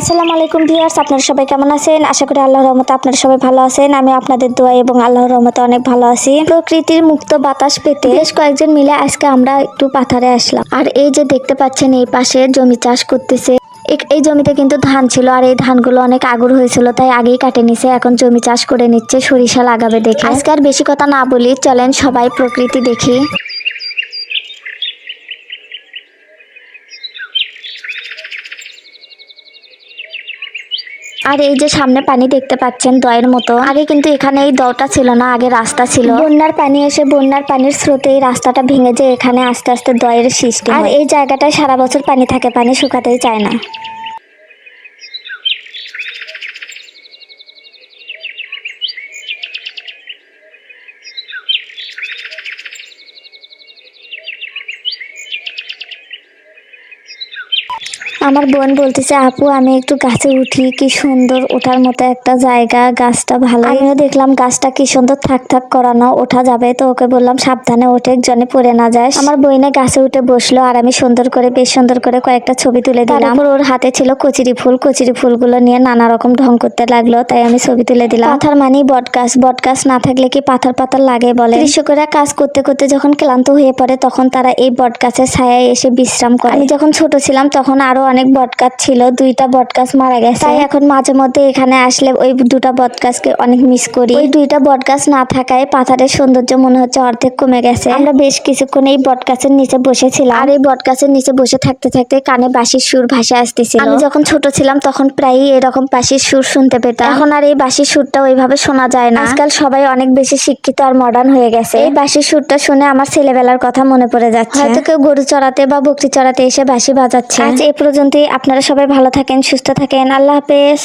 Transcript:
আসসালামু আলাইকুম ভিউয়ার্স, আপনারা সবাই কেমন আছেন? আশা করি আল্লাহর রহমতে আপনারা সবাই ভালো আছেন। আমি আপনাদের দোয়া এবং আল্লাহর রহমতে অনেক ভালো আছি। প্রকৃতির মুক্ত বাতাস পেতে বেশ কয়েকজন মিলে আজকে আমরা একটু পাথারে আসলাম। আর এই যে দেখতে পাচ্ছেন, এই পাশে জমি চাষ করতেছে। এই জমিতে কিন্তু ধান ছিল, আর এই ধানগুলো অনেক আগুর হয়েছিল, তাই আগেই কাটে নিছে। এখন জমি চাষ করে নিচ্ছে, সরিষা লাগাবে দেখে। আজকে আর বেশি কথা না বলি, চলেন সবাই প্রকৃতি দেখি। আর এই যে সামনে পানি দেখতে পাচ্ছেন দয়ের মতো। আগে কিন্তু এখানে এই দটা ছিল না, আগে রাস্তা ছিল। বন্যার পানি এসে বন্যার পানির স্রোতে এই রাস্তাটা ভেঙে যে এখানে আস্তে আস্তে দয়ের সৃষ্টি আর এই জায়গাটায় সারা বছর পানি থাকে, পানি শুকাতেই চায় না। আমার বোন বলতেছে আপু আমি একটু গাছে উঠি কি সুন্দর ওঠার মতো একটা জায়গা গাছটা ভালো। আমিও দেখলাম গাছটা কি সুন্দর থাক থাক করানো ওঠা যাবে। তো ওকে বললাম সাবধানে ওঠে জনে পড়ে না যায় আমার বইনে গাছে উঠে বসল আর আমি সুন্দর করে বেশ সুন্দর করে কয়েকটা ছবি তুলে দিলাম। ওর হাতে ছিল কচিরি ফুল। কচিরি ফুলগুলো নিয়ে নানা রকম ঢং করতে লাগল তাই আমি ছবি তুলে দিলাম। পাথার মানে বট গাছ। বট গাছ না থাকলে কি পাথর পাথর লাগে বলে? কৃষকেরা কাজ করতে করতে যখন ক্লান্ত হয়ে পড়ে তখন তারা এই বট গাছের ছায়ায় এসে বিশ্রাম করে। আমি যখন ছোট ছিলাম তখন আরও অনেক বট গাছ ছিল দুইটা বট গাছ মারা গেছে। তাই এখন মাঝে মধ্যে এখানে আসলে ওই দুটা বট গাছকে অনেক মিস করি। ওই দুইটা বট গাছ না থাকায় পাথারের সৌন্দর্য মনে হচ্ছে অর্ধেক কমে গেছে। আমরা বেশ কিছুক্ষণ এই বট গাছের নিচে বসেছিলাম। আর এই বট গাছের নিচে বসে থাকতে থাকতে কানে বাঁশির সুর ভাসে আসতেছিল। আমি যখন ছোট ছিলাম তখন প্রায়ই এরকম বাঁশির সুর শুনতে পেতাম। এখন আর এই বাঁশির সুরটা ওইভাবে শোনা যায় না। আজকাল সবাই অনেক বেশি শিক্ষিত আর মডার্ন হয়ে গেছে। এই বাঁশির সুরটা শুনে আমার ছেলেবেলার কথা মনে পড়ে যাচ্ছে। হয়তো কেউ গরু চড়াতে বা বকরি চড়াতে এসে বাঁশি বাজাচ্ছে। আজ এ পর্যন্তই। আপনারা সবাই ভালো থাকেন সুস্থ থাকেন। আল্লাহ হাফেজ।